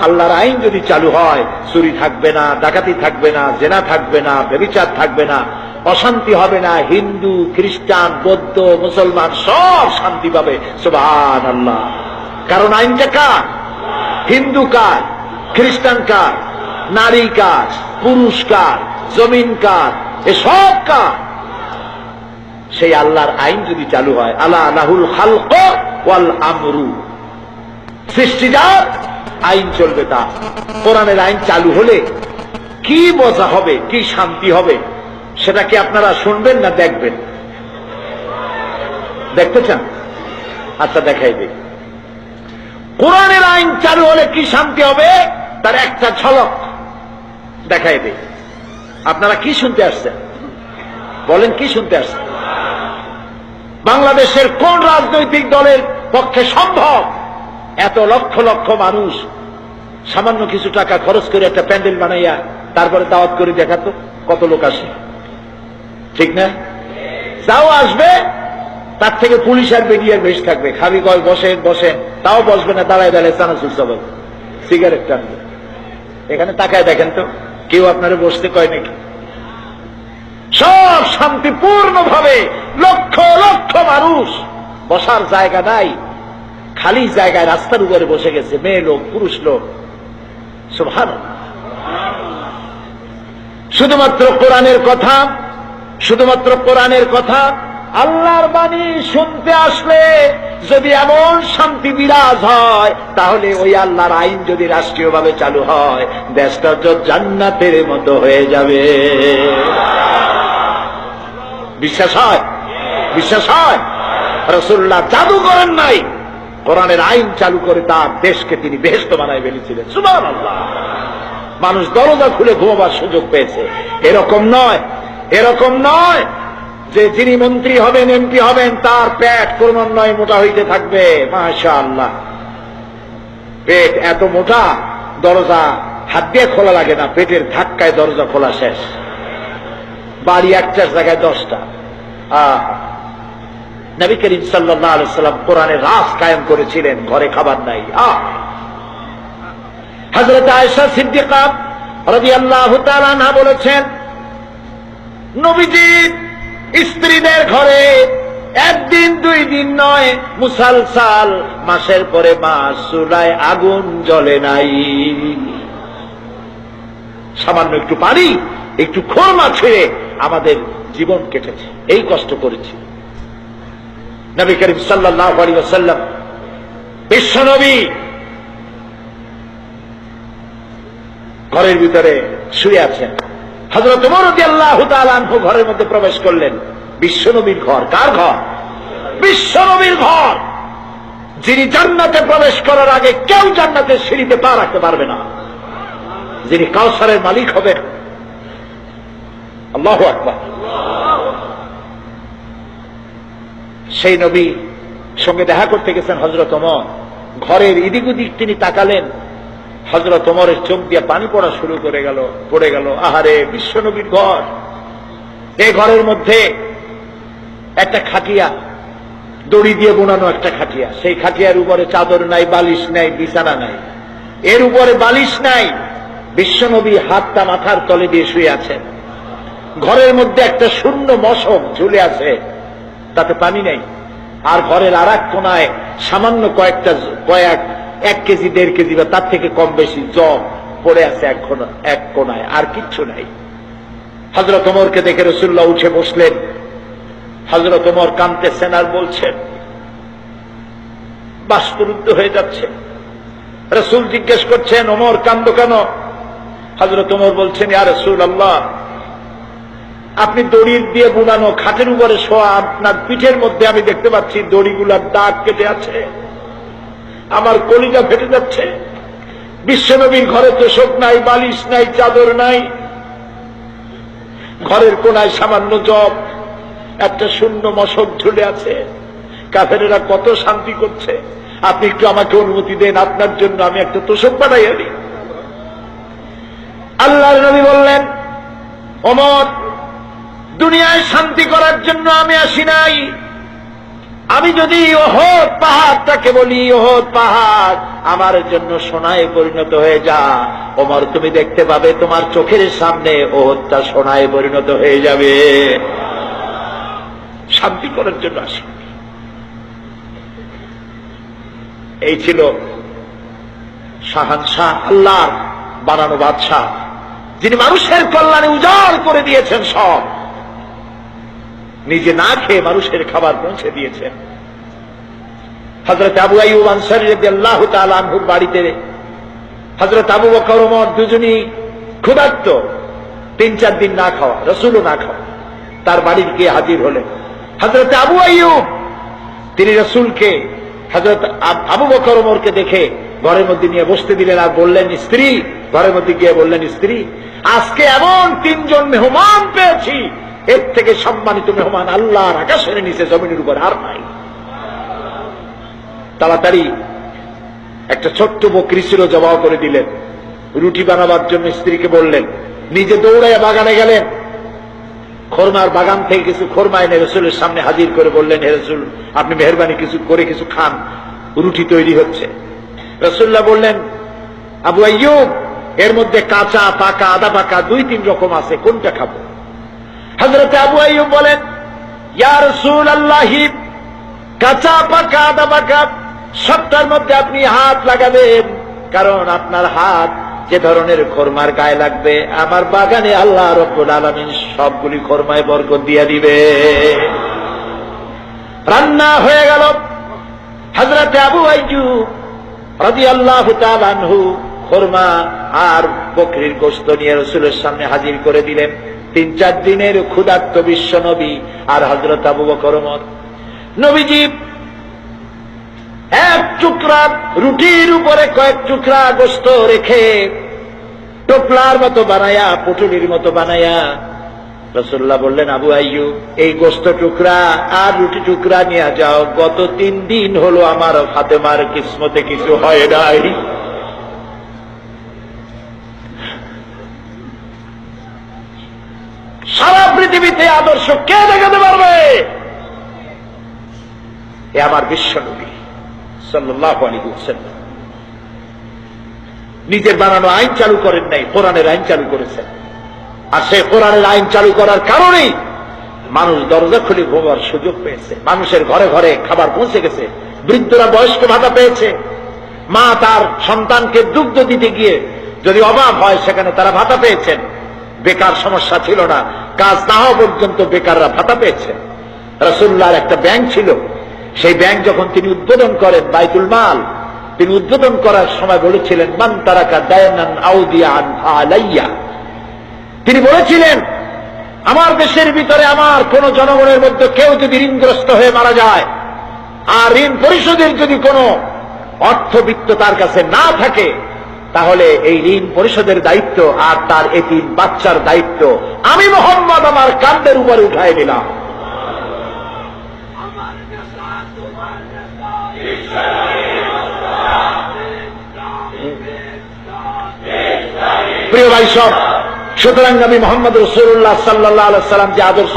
আল্লাহর আইন যদি চালু হয়, চুরি থাকবে না, ডাকাতি থাকবে না, জেনা থাকবে না বেবিচার থাকবে না, অশান্তি হবে না, হিন্দু, খ্রিস্টান, বৌদ্ধ, মুসলমান সব শান্তি পাবে সুবহান আল্লাহ কারণ আইনটা কার? হিন্দু কার? খ্রিস্টান কার? নারী কার? পুরুষ কার? জমিন কার? এসব কার? সেই আল্লাহর আইন যদি চালু হয় আল্লাহ আল্লাহুল খালক ওয়াল আমরু। সৃষ্টিজাত আইন চলবে তা। কোরআনের আইন চালু হলে কি মজা হবে, কি শান্তি হবে, সেটা কি আপনারা শুনবেন না দেখবেন? দেখতে চান? আচ্ছা দেখাই দিই। কোরআনের আইন চালু হলে কি শান্তি হবে? তার একটা ঝলক। দেখাই দিই। আপনারা কি শুনতে আসছেন? বলেন, কি শুনতে আসছেন? বাংলাদেশের কোন রাজনৈতিক দলের পক্ষে সম্ভব এত লক্ষ লক্ষ মানুষ সামান্য কিছু টাকা খরচ করে একটা প্যান্ডেল বানাইয়া তারপরে দাওয়াত করে দেখাতো, কত লোক আসে। ঠিক না? যাও আসবে, তার থেকে পুলিশ আর বেরিয়ে বেশ থাকবে। খাবি কয়, বসেন বসেন। তাও বসবে না, দাঁড়ায় দাঁড়ায় চানাচুর সবাই। সিগারেট টানবে। এখানে তাকায় দেখেন তো, কেউ আপনারা বসতে কয় নাকি? সব শান্তিপূর্ণ ভাবে লক্ষ লক্ষ মানুষ বসার জায়গা নাই। খালি জায়গায় রাস্তার উপরে বসে গেছে, মেয়ে লোক, পুরুষ লোক। সুভান শুধুমাত্র কোরআনের কথা, শুধুমাত্র কোরআনের কথা, আল্লাহর বাণী শুনতে আসলে যদি এমন শান্তি বিরাজ হয়, তাহলে ওই আল্লাহর আইন যদি রাষ্ট্রীয়ভাবে চালু হয়, দেশটা জান্নাতের মতো হয়ে যাবে। বিশ্বাস হয়? বিশ্বাস হয়? রসুল্লাহ জাদু করেন নাই। কোরআনের আইন চালু করে তার দেশকে তিনি বেহেস্ত বানায় ফেলেছিলেন। সুমান আল্লাহ মানুষ দরজা খুলে ঘুমাবার সুযোগ পেয়েছে। এরকম নয় এরকম নয় যে যিনি মন্ত্রী হবেন, এমপি হবেন, তার পেট ক্রমান্বয়ে মোটা হইতে থাকবে। মাশা আল্লাহ পেট এত মোটা, দরজা হাত দিয়ে খোলা লাগে না, পেটের ধাক্কায় দরজা খোলা শেষ। বাড়ি একটার জায়গায় দশটা। আহ নবী করিম সাল্লাম কোরআনে রাস কায়েম করেছিলেন, ঘরে খাবার নাই। হজরত আয়সা সিদ্দিকা না বলেছেন, নবীজি স্ত্রীদের ঘরে একদিন, দুই দিন নয়, মুসালসাল মাসের পরে মাস চুলায় আগুন জ্বলে নাই। সামান্য একটু পানি, একটু খোরমা ছেড়ে আমাদের জীবন কেটেছে। এই কষ্ট করেছি। নবী করিম সাল্লাহ আলী ওসাল্লাম বিশ্ব নবী, ঘরের ভিতরে শুয়ে আছেন। হজরত আল্লাহ তালু ঘরের মধ্যে প্রবেশ করলেন। বিশ্বনবীর ঘর, কার ঘর? বিশ্বনবীর ঘর। যিনি জান্নাতে প্রবেশ করার আগে কেউ জান্নাতের সিঁড়িতে পা রাখতে পারবে না। যিনি কাউসারের মালিক হবেন। আল্লাহ আকবার। সেই নবী সঙ্গে দেখা করতে গেছেন হজরত ঘরের ইদিক উদিক তিনি তাকালেন। হজরত ওমরের চোখ দিয়ে পানি পড়া শুরু করে গেল, পড়ে গেল, আহারে, বিশ্ব নবীর ঘর। এ ঘরের মধ্যে একটা খাটিয়া, দড়ি দিয়ে বোনানো একটা খাটিয়া, সেই খাটিয়ার উপরে চাদর নাই, বালিশ নাই, বিছানা নাই। এর উপরে বালিশ নাই। বিশ্বনবী হাতটা মাথার তলে দিয়ে শুয়ে আছেন। ঘরের মধ্যে একটা শূন্য মশক ঝুলে আছে। তাতে পানি নেই। আর ঘরের আর এক কোনায় সামান্য কয়েকটা কয়েক, এক কেজি, দেড় কেজি বা তার থেকে কম বেশি জব পড়ে আছে এক এক কোনায়। আর কিচ্ছু নাই। হজরত ওমরকে দেখে রসুল্লাহ উঠে বসলেন। হজরত ওমর কানতেছেন আর বলছেন, বাস্তুরুদ্ধ হয়ে যাচ্ছে। রসুল জিজ্ঞেস করছেন, ওমর কান্দ কেন? হজরত ওমর বলছেন, ইয়া রসুল আল্লাহ আপনি দড়ির দিয়ে বুনানো খাটের উপরে শোয়া, আপনার পিঠের মধ্যে আমি দেখতে পাচ্ছি দড়িগুলার দাগ কেটে আছে। আমার কলিজা ফেটে যাচ্ছে। বিশ্বনবীর ঘরে তো শোক নাই, বালিশ নাই, চাদর নাই। ঘরের কোনায় সামান্য জব, একটা শূন্য মশক ঝুলে আছে। কাফেরেরা কত শান্তি করছে। আপনি একটু আমাকে অনুমতি দেন, আপনার জন্য আমি একটা তোষক বানাই আনি। আল্লাহ নবী বললেন অমর দুনিয়ায় শান্তি করার জন্য আমি আসি নাই। আমি যদি ওহদ পাহাড়টাকে বলি ওহদ পাহাড়, আমার জন্য সোনায় পরিণত হয়ে যা। ওমর, তুমি দেখতে পাবে তোমার চোখের সামনে ওহদটা সোনায় পরিণত হয়ে যাবে। শান্তি করার জন্য আসি। এই ছিল শাহানশাহ আল্লাহর বানানো বাদশাহ, যিনি মানুষের কল্যাণে উজাড় করে দিয়েছেন সব। নিজে না খেয়ে মানুষের খাবার পৌঁছে দিয়েছেন হজরত আবু আইব বাড়িতে হজরত আবু বকর দুজনই ক্ষুধার্ত। তিন চার দিন না খাওয়া, রসুলও না খাওয়া, তার বাড়ির গিয়ে হাজির হলেন। হজরত আবু আইব তিনি রসুলকে হজরত আবু বকর ওমরকে দেখে ঘরের মধ্যে নিয়ে বসতে দিলেন আর বললেন, স্ত্রী, ঘরের মধ্যে গিয়ে বললেন, স্ত্রী, আজকে এমন তিনজন মেহমান পেয়েছি এর থেকে সম্মানিত মেহমান আল্লাহর আকাশের নিচে জমিনের উপর আর নাই। তাড়াতাড়ি একটা ছোট্ট বকরি ছিল জবাও করে দিলেন। রুটি বানাবার জন্য স্ত্রীকে বললেন, নিজে দৌড়ায় বাগানে গেলেন? খরমার বাগান থেকে কিছু খরমা এনে রসুলের সামনে হাজির করে বললেন, হে রসুল, আপনি মেহরবানি কিছু করে কিছু খান, রুটি তৈরি হচ্ছে। রসুল্লাহ বললেন, আবু আইয়ুব, এর মধ্যে কাঁচা, পাকা, আদা পাকা দুই তিন রকম আছে, কোনটা খাব? হজরত আবু আইয়ুব বলেন, ইয়া রসুল আল্লাহি কাঁচা পাকা আদা পাকা সবটার মধ্যে আপনি হাত লাগাবেন, কারণ আপনার হাত যে ধরনের খরমার গায়ে লাগবে, আমার বাগানে আল্লাহ রব্বুল আলমিন সবগুলি খরমায় বরকত দিয়ে দিবে। রান্না হয়ে গেল। হজরত আবু আইজু রাজি আল্লাহ খরমা আর বকরির গোস্ত নিয়ে রসুলের সামনে হাজির করে দিলেন। তিন চার দিনের ক্ষুধার্ত বিশ্ব নবী আর হজরত আবু বকরমর নবীজি এক টুকরা রুটির উপরে কয়েক টুকরা গোস্ত রেখে টোপলার মতো বানায়া, পুটুলির মতো বানায়া রসুল্লাহ বললেন, আবু আইয়ু এই গোস্ত টুকরা আর রুটি টুকরা নিয়ে যাও। গত তিন দিন হলো আমার ফাতেমার কিসমতে কিছু হয় নাই। পৃথিবীতে আদর্শ কে দেখাতে পারবে? এ আমার বিশ্ব নবী সাল্লাহ নিজের বানানো আইন চালু করেন নাই, কোরআনের আইন চালু করেছেন। আর সেই কোরআনের আইন চালু করার কারণেই মানুষ দরজা খুলে ঘুমার সুযোগ পেয়েছে। মানুষের ঘরে ঘরে খাবার পৌঁছে গেছে, বৃদ্ধরা বয়স্ক ভাতা পেয়েছে। মা তার সন্তানকে দুগ্ধ দিতে গিয়ে যদি অভাব হয়, সেখানে তারা ভাতা পেয়েছেন। বেকার সমস্যা ছিল না কাজ না হওয়া পর্যন্ত বেকাররা ভাতা পেয়েছেন রসুল্লাহর একটা ব্যাংক ছিল। সেই ব্যাংক যখন তিনি উদ্বোধন করেন বাইতুল মাল, তিনি উদ্বোধন করার সময় বলেছিলেন, মান তারাকা দায়ানান তিনি বলেছিলেন, আমার দেশের ভিতরে আমার কোন জনগণের মধ্যে কেউ যদি ঋণগ্রস্ত হয়ে মারা যায়, আর ঋণ পরিশোধের যদি কোনো অর্থবিত্ত তার কাছে না থাকে তাহলে এই ঋণ পরিশোধের দায়িত্ব আর তার এটি বাচ্চার দায়িত্ব। আমি মোহাম্মদ আমার কান্দের উপরে উঠাই দিলাম। প্রিয় ভাই সব, সুতরাং নবী মোহাম্মদ রসুল্লাহ সাল্লাহ সাল্লাম যে আদর্শ